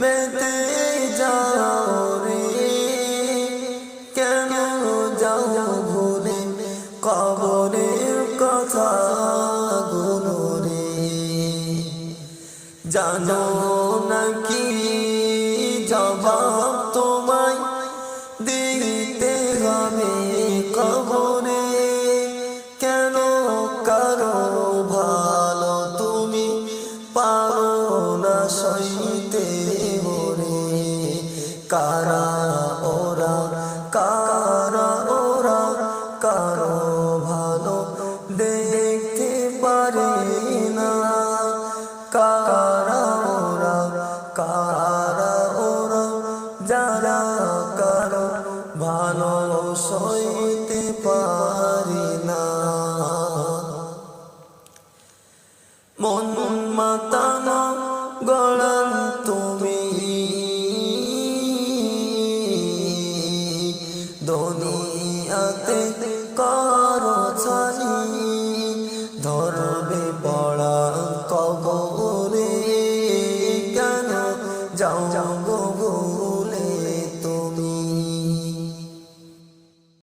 মেতে যাও রে কেন যাও ভুলে কবরের কথা গুলো রে জানো নাকি জবাব তোমায় দিতে হবে কবরে কেন কারও ভালো তুমি পারো সইতে ওরে কারা ওরা কারা ওরা, কারও ভালো দেখতে পারে না। কারা ওরা কারা ওরা, যারা কারও ভালো সইতে পারে না। মন মাতানো যাবে পড়া কবরে কেন যাও